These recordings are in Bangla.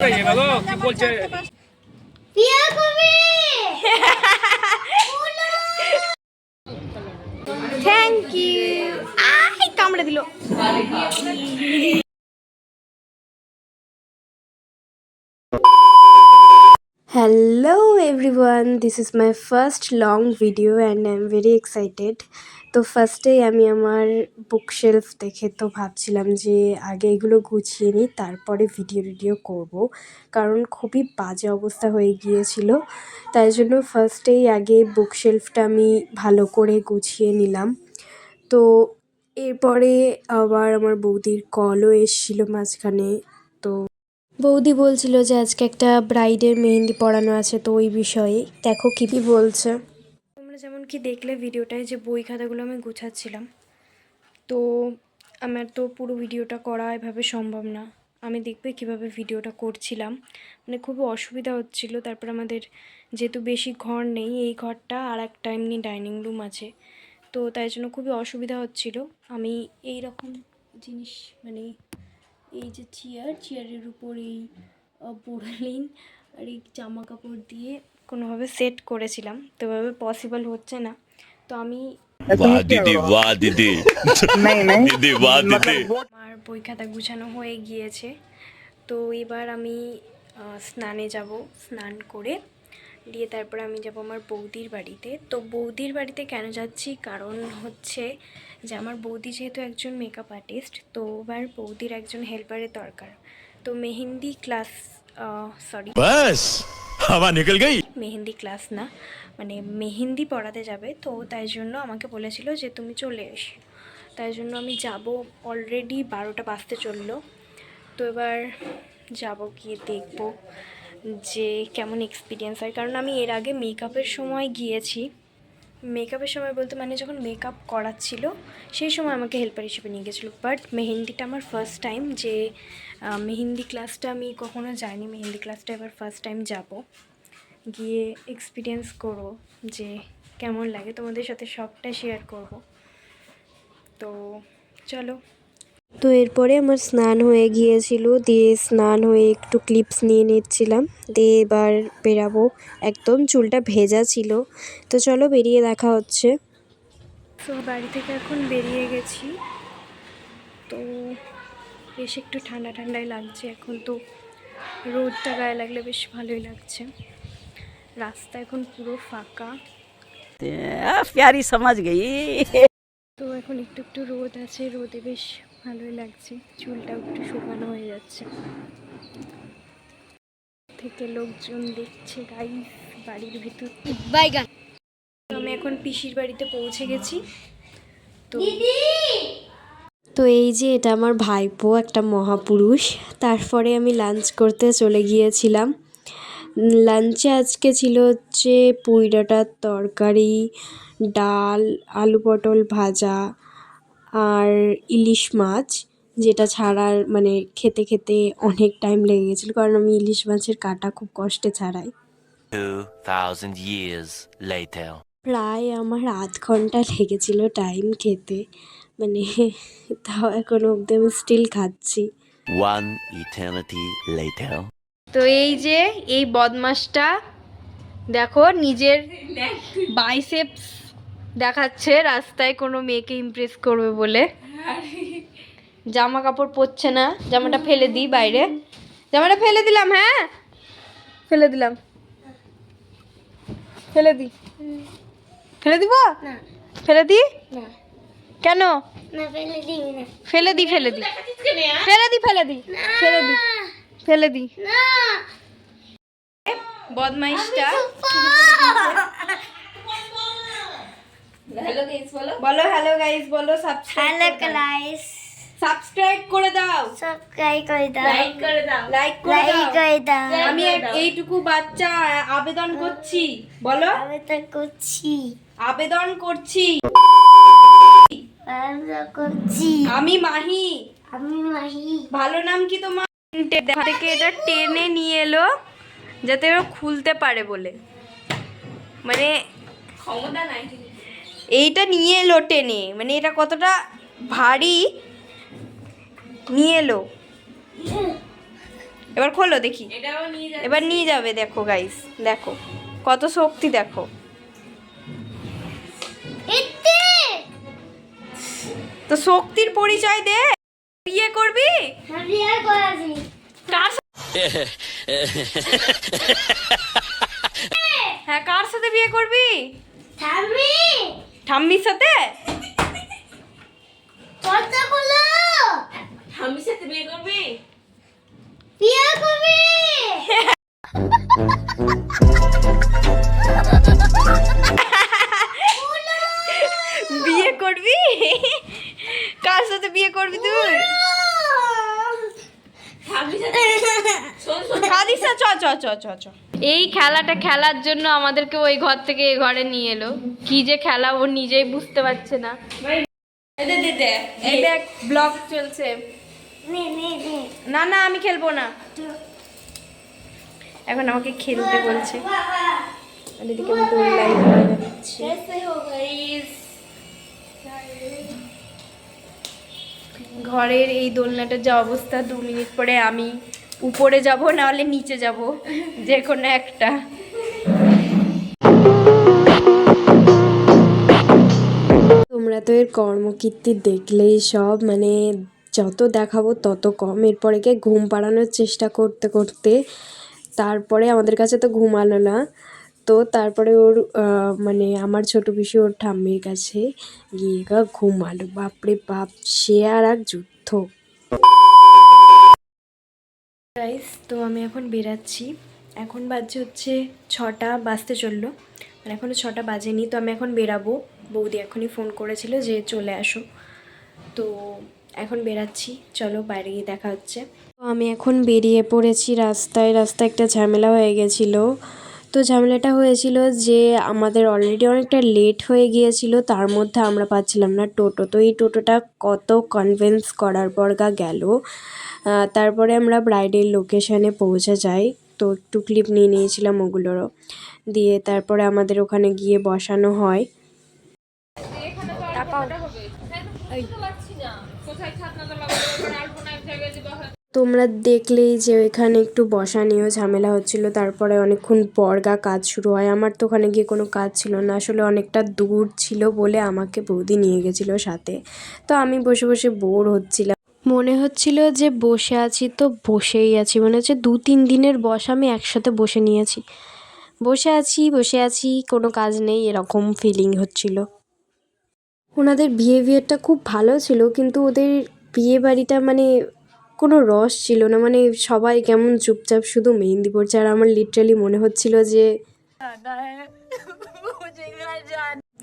থ্যাংক ইউ আই কামড়ে দিল hello everyone this is my first long video and I am very excited তো ফার্স্টেই আমি আমার বুক শেলফ দেখে তো ভাবছিলাম যে আগে এগুলো গুছিয়ে নিই, তারপরে ভিডিও টিডিও করব। কারণ খুবই বাজে অবস্থা হয়ে গিয়েছিল। তাই জন্য ফার্স্টেই আগে বুক শেলফটা আমি ভালো করে গুছিয়ে নিলাম। তো এরপরে আবার আমার বৌদির কলও এসেছিল মাঝখানে। তো বৌদি বলছিল যে আজকে একটা ব্রাইডের মেহেন্দি পড়ানো আছে, তো ওই বিষয়ে। দেখো কি বলছে। কি দেখলে ভিডিওটায় যে বই খাতাগুলো আমি গুছাচ্ছিলাম? তো আমার তো পুরো ভিডিওটা করা এভাবে সম্ভব না। আমি দেখবে কীভাবে ভিডিওটা করছিলাম। মানে খুবই অসুবিধা হচ্ছিল। তারপর আমাদের যেহেতু বেশি ঘর নেই, এই ঘরটা আর একটা এমনি ডাইনিং রুম আছে। তো তাই জন্য খুবই অসুবিধা হচ্ছিল। আমি এই রকম জিনিস মানে এই যে চেয়ার, চেয়ারের উপর এই বোরলিন আর এই জামা কাপড় দিয়ে কোনোভাবে সেট করেছিলাম তো এভাবে পসিবল হচ্ছে না তো আমি वाह दीदी वाह दीदी दीदी वाह दीदी আমার বই খাতা গুছানো হয়ে গিয়েছে তো এবার আমি আহ, স্নানে যাব স্নান করে দিয়ে তারপর আমি যাব আমার বৌদির বাড়িতে তো বৌদির বাড়িতে কেন যাচ্ছি কারণ হচ্ছে যে আমার বৌদি যেহেতু একজন মেকআপ আর্টিস্ট তো এবার বৌদির একজন হেল্পারের দরকার তো মেহেন্দি ক্লাস সরি बस हवा निकल गई মেহেন্দি ক্লাস না মানে মেহেন্দি পড়াতে যাবে, তো তাই জন্য আমাকে বলেছিল যে তুমি চলে এসো। তাই জন্য আমি যাব অলরেডি বারোটা বাজতে চলল। তো এবার যাব গিয়ে দেখব যে কেমন এক্সপিরিয়েন্স হয়। কারণ আমি এর আগে মেকআপের সময় গিয়েছি। মেকআপের সময় বলতে মানে যখন মেকআপ করাচ্ছিল, সেই সময় আমাকে হেল্পার হিসেবে নিয়ে গেছিল বাট মেহেন্দিটা আমার ফার্স্ট টাইম যে মেহেন্দি ক্লাসটা আমি কখনো যাইনি। মেহেন্দি ক্লাসটা এবার ফার্স্ট টাইম যাব। গিয়ে এক্সপিরিয়েন্স করব যে কেমন লাগে। তোমাদের সাথে সবটা শেয়ার করব। তো চলো। তো এরপরে আমার স্নান হয়ে গিয়েছিল। দিয়ে স্নান হয়ে একটু ক্লিপস নিয়ে নিচ্ছিলাম। দিয়ে এবার বেরাবো। একদম চুলটা ভেজা ছিল। তো চলো বেরিয়ে দেখা হচ্ছে। তো বাড়ি থেকে এখন বেরিয়ে গেছি। তো বেশ একটু ঠান্ডা ঠান্ডাই লাগছে। এখন তো রোদটা গায়ে লাগলে বেশ ভালোই লাগছে। রাস্তা এখন পুরো ফাঁকা। প্যারি সমাজ গেই তো এখন একটু একটু রোদ আছে রোদে বেশ ভালোই লাগছে। চুলটাও একটু শুকানো হয়ে যাচ্ছে। থেকে লোকজন দেখছে গাই বাড়ির ভিতর। বাইগান আমি এখন পিসির বাড়িতে পৌঁছে গেছি। তো তো এই যে এটা আমার ভাইপো একটা মহাপুরুষ। তারপরে আমি লাঞ্চ করতে চলে গিয়েছিলাম। লাঞ্চে আজকে ছিল হচ্ছে পুঁই ডাঁটার তরকারি ডাল আলু পটল ভাজা আর ইলিশ মাছ যেটা ছাড়ার মানে খেতে খেতে অনেক টাইম লেগে গেছিল কারণ আমি ইলিশ মাছের কাটা খুব কষ্টে ছাড়াই। 2,000 years প্রায় আমার আধ ঘণ্টা লেগেছিল টাইম খেতে। মানে তাও এখন অবধি আমি স্টিল খাচ্ছি। One eternity later. তো এই যে এই বদমাসটা দেখো নিজের বাইসেপস দেখাচ্ছে রাস্তায় কোনো মেয়েকে ইমপ্রেস করবে বলে। জামা কাপড় পরছে না জামাটা ফেলে দিই বাইরে। জামাটা ফেলে দিলাম হ্যাঁ? ফেলে দিলাম। ফেলে দি। ফেলে দিব? ফেলে দি? কেন? ফেলে দিবি ফেলে দি ফেলে দি। ফেলে দি ফেলে দি। ফেলে দি। ফেলে দি। বদমাইশটা। বলো। হ্যালো গাইস বলো হ্যালো গাইস সাবস্ক্রাইব করে দাও। সাবস্ক্রাইব করে দাও। লাইক করে দাও। লাইক করে লাইক দাও। করে দাও। আমি এইটুকু বাচ্চা আবেদন করছি। বলো। তো করছি। আবেদন করছি। আমি করছি। আমি মাহি। আমি মাহি। ভালো নাম কি তোমার? থেকে এটা টেনে নিয়ে এলো যাতে ওরা খুলতে পারে বলে। মানে ক্ষমতা নাই। এইটা নিয়ে এলো টেনে মানে এটা কতটা ভারী নিয়ে এলো। এবার খোলো দেখি। এবার নিয়ে যাবে দেখো গাইস দেখো কত শক্তি দেখো। তো শক্তির পরিচয় দে বিয়ে করবি? কার হ্যাঁ কার সাথে বিয়ে করবি? ঠাম্মির সাথে? কথা বলো সাথে বিয়ে করবি বিয়ে করবি? বিয়ে করবি? কার সাথে বিয়ে করবি তুই আমি সাথে শোন শোন কাদিস না চ চ চ চ চ। এই খেলাটা খেলার জন্য আমাদেরকে ওই ঘর থেকে এই ঘরে নিয়ে এলো। কি যে খেলা ও নিজেই বুঝতে পারছে না। দে দে দে। এই দেখ ব্লগ চলছে। নে নে নে। না না আমি খেলব না। এখন আমাকে খেলতে বলছে। আমি দৌড় বাজাচ্ছি ঘরের এই দোলনাটার যা অবস্থা দু মিনিট পরে আমি উপরে যাব না হলে নিচে যাব, যে কোনো একটা। তোমরা তো এর কর্মকীর্তি দেখলেই সব মানে যত দেখাবো তত কম। এরপরে গিয়ে ঘুম পাড়ানোর চেষ্টা করতে করতে, তারপরে আমাদের কাছে তো ঘুমালো না। তো তারপরে ওর মানে আমার ছোটো পিসি ওর ঠাম্মির কাছে গিয়ে ঘুমালো। বাপরে বাপ, সে আর এক যুদ্ধ। গাইস তো আমি এখন বেরাচ্ছি। এখন বাজছে হচ্ছে ছটা, বাজতে চলল। মানে এখনও ছটা বাজেনি, তো আমি এখন বেরাবো। বৌদি এখনই ফোন করেছিল যে চলে আসো। তো এখন বেরাচ্ছি, চলো বাইরে গিয়ে দেখা হচ্ছে। তো আমি এখন বেরিয়ে পড়েছি রাস্তায়। রাস্তায় একটা ঝামেলা হয়ে গেছিল। তো ঝামেলাটা হয়েছিল যে আমাদের অলরেডি অনেকটা লেট হয়ে গিয়েছিল, তার মধ্যে আমরা পাচ্ছিলাম না টোটো। তো এই টোটোটা কত কনভিন্স করার পর গা গেল। তারপরে আমরা ব্রাইডের লোকেশানে পৌঁছে যাই। তো একটু ক্লিপ নিয়ে নিয়েছিলাম ওগুলোরও। দিয়ে তারপরে আমাদের ওখানে গিয়ে বসানো হয়। তোমরা দেখলেই যে ওইখানে একটু বসা নিয়েও ঝামেলা হচ্ছিল। তারপরে অনেকক্ষণ পর গা কাজ শুরু হয়। আমার তো ওখানে গিয়ে কোনো কাজ ছিল না। আসলে অনেকটা দূর ছিল বলে আমাকে বৌদি নিয়ে গেছিল সাথে। তো আমি বসে বসে বোর হচ্ছিলাম। মনে হচ্ছিল যে বসে আছি তো বসেই আছি। মনে হচ্ছে দু, তিন দিনের বসা আমি একসাথে বসে নিয়েছি। বসে আছি বসে আছি, কোনো কাজ নেই, এরকম ফিলিং হচ্ছিল। ওনাদের বিহেভিয়ারটা খুব ভালো ছিল, কিন্তু ওদের বিয়ে বাড়িটা মানে কোনো রস ছিল না। মানে সবাই কেমন চুপচাপ শুধু মেহেন্দি পড়ছে আর আমার লিটারালি মনে হচ্ছিল যে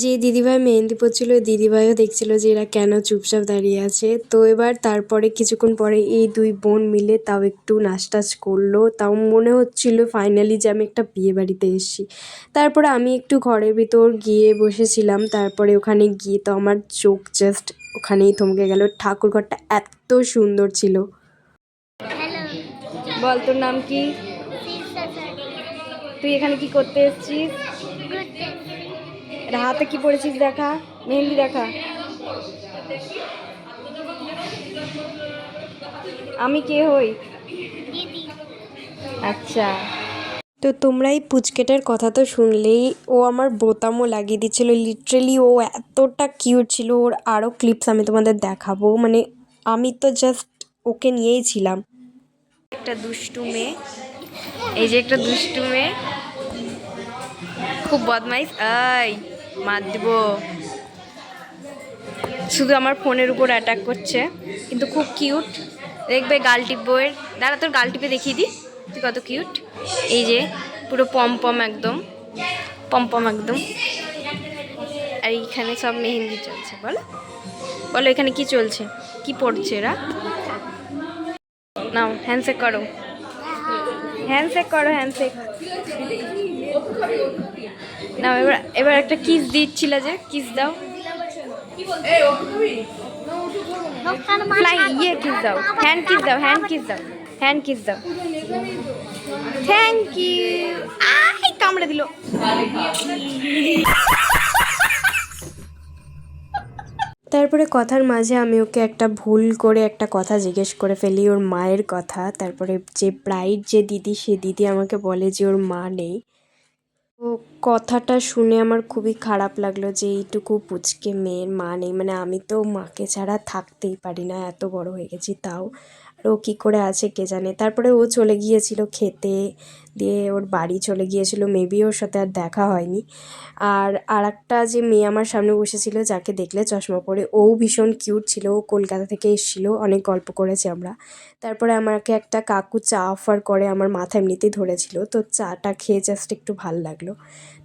যে দিদিভাই মেহেন্দি পড়ছিল দিদিভাইও দেখছিল যে এরা কেন চুপচাপ দাঁড়িয়ে আছে। তো এবার তারপরে কিছুক্ষণ পরে এই দুই বোন মিলে তাও একটু নাচ টাচ করল। তাও মনে হচ্ছিল ফাইনালি যে আমি একটা বিয়ে বাড়িতে এসেছি। তারপরে আমি একটু ঘরের ভিতর গিয়ে বসেছিলাম। তারপরে ওখানে গিয়ে তো আমার চোখ জাস্ট ওখানেই থমকে গেল। ঠাকুর ঘরটা এত সুন্দর ছিল। বল তোর নাম কি? তুই এখানে কি করতে এসেছিস? এটা হাতে কি পড়েছিস দেখা? মেহেন্দি দেখা? আমি কে হই? আচ্ছা। তো তোমরা এই পুচকেটার কথা তো শুনলেই ও আমার বোতামও লাগিয়ে দিচ্ছিল। লিটারেলি ও এতটা কিউট ছিল ওর আরও ক্লিপস আমি তোমাদের দেখাবো। মানে আমি তো জাস্ট ওকে নিয়েই ছিলাম। একটা দুষ্টু মেয়ে। এই যে একটা দুষ্টু মেয়ে। খুব বদমাইশ। এই মার দিব শুধু আমার ফোনের উপর অ্যাটাক করছে কিন্তু খুব কিউট দেখবে গাল টিপবইয়ের দাঁড়া তোর গাল টিপে দেখিয়ে দিই। তুই কত কিউট এই যে পুরো পম পম একদম পম পম একদম। আর এইখানে সব মেহেন্দি চলছে বলো। বলো এখানে কি চলছে? কি পড়ছে এরা? নাও হ্যান্ডশেক করো। হ্যান্ডশেক করো হ্যান্ডশেক নাও, এবার এবার একটা কিস দিচ্ছিল যে কিস দাও। ইয়ে কিস দাও। হ্যান্ড কিস দাও হ্যান্ড কিস দাও হ্যান্ড কিস দাও। থ্যাংক ইউ কামড়ে দিল। তারপরে কথার মাঝে আমি ওকে একটা ভুল করে একটা কথা জিজ্ঞেস করে ফেলি, ওর মায়ের কথা। তারপরে যে ব্রাইড যে দিদি, সে দিদি আমাকে বলে যে ওর মা নেই। তো কথাটা শুনে আমার খুবই খারাপ লাগল যে এইটুকু পুচকে মেয়ের মা নেই। মানে আমি তো মাকে ছাড়া থাকতেই পারি না, এত বড় হয়ে গেছি তাও। আর ও কী করে আছে কে জানে? তারপরে ও চলে গিয়েছিল খেতে দিয়ে ওর বাড়ি চলে গিয়েছিল মেবি ওর সাথে আর দেখা হয়নি। আর আর একটা যে মেয়ে আমার সামনে বসেছিল, যাকে দেখলে চশমা পরে, ও ভীষণ কিউট ছিল, ও কলকাতা থেকে এসেছিল, অনেক গল্প করেছি আমরা। তারপরে আমাকে একটা কাকু চা অফার করে, আমার মাথা এমনিতেই ধরেছিল, তো চাটা খেয়ে জাস্ট একটু ভালো লাগল।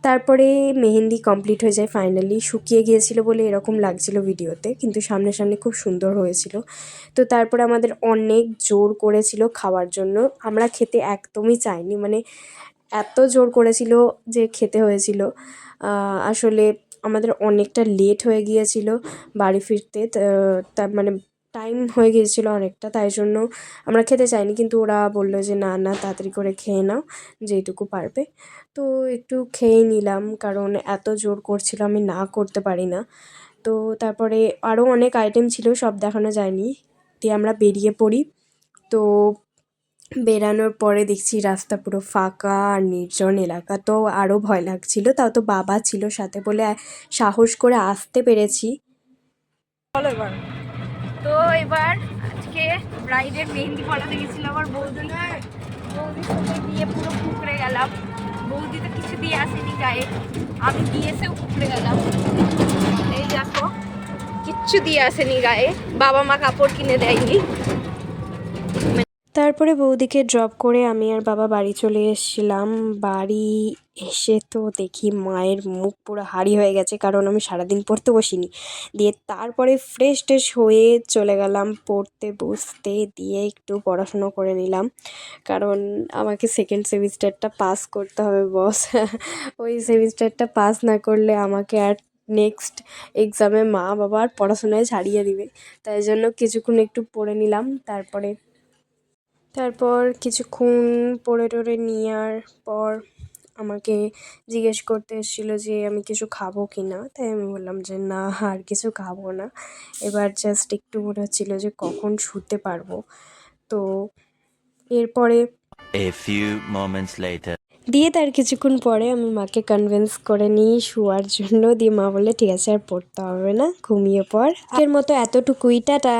তারপরে মেহেন্দি কমপ্লিট হয়ে যায় ফাইনালি শুকিয়ে গিয়েছিল বলে এরকম লাগছিল ভিডিওতে কিন্তু সামনে সামনে খুব সুন্দর হয়েছিল। তো তারপরে আমাদের অনেক জোর করেছিল খাওয়ার জন্য, আমরা খেতে একদমই চাইনি মানে এত জোর করেছিল যে খেতে হয়েছিল। আসলে আমাদের অনেকটা লেট হয়ে গিয়েছিল বাড়ি ফিরতে। তার মানে টাইম হয়ে গিয়েছিল অনেকটা, তাই জন্য আমরা খেতে চাইনি। কিন্তু ওরা বলল যে, না না, তাড়াতাড়ি করে খেয়ে নাও, যেইটুকু পারবে। তো একটু খেয়ে নিলাম, কারণ এত জোর করছিল আমি না করতে পারি না। তো তারপরে আরও অনেক আইটেম ছিল, সব দেখানো যায়নি। দিয়ে আমরা বেরিয়ে পড়ি। তো বেরানোর পরে দেখছি রাস্তা পুরো ফাঁকা আর নির্জন এলাকা। তো আরও ভয় লাগছিল, তাও তো বাবা ছিল সাথে বলে সাহস করে আসতে পেরেছি। তো এবার আজকে ব্রাইডের মেহেন্দি পড়াতে গেছিলাম আমার বৌদিনার বৌদির সাথে গিয়ে পুরো কুকড়ে গেলাম। বৌদি তো কিছু দিয়ে আসেনি গায়ে, আমি দিয়েছেও কুকড়ে গেলাম। এই দেখো, কিচ্ছু দিয়ে আসেনি গায়ে, বাবা মা কাপড় কিনে দেয়নি। তারপরে বৌদিকে ড্রপ করে আমি আর বাবা বাড়ি চলে এসেছিলাম। বাড়ি এসে তো দেখি মায়ের মুখ পুরো হাড়ি হয়ে গেছে, কারণ আমি সারাদিন পড়তে বসিনি। দিয়ে তারপরে ফ্রেশ ট্রেশ হয়ে চলে গেলাম পড়তে বসতে, দিয়ে একটু পড়াশুনো করে নিলাম। কারণ আমাকে সেকেন্ড সেমিস্টারটা পাস করতে হবে বস ওই সেমিস্টারটা পাস না করলে আমাকে আর নেক্সট এক্সামে মা বাবা আর পড়াশোনায় ছাড়িয়ে দিবে। তাই জন্য কিছুক্ষণ একটু পড়ে নিলাম, তারপরে তারপর কিছুক্ষণ পড়ে টরে নেওয়ার পর আমাকে জিজ্ঞেস করতে এসেছিল যে আমি কিছু খাব কি না? তাই আমি বললাম যে না আর কিছু খাব না। এবার জাস্ট একটু মনে হচ্ছিল যে কখন শুতে পারব? তো এরপরে A few moments later. দিয়ে তার কিছুক্ষণ পরে আমি মাকে কনভিন্স করে নিই শোয়ার জন্য। দিয়ে মা বলে ঠিক আছে আর পড়তে হবে না ঘুমিয়ে পর এর মতো এতটুকুই টাটা।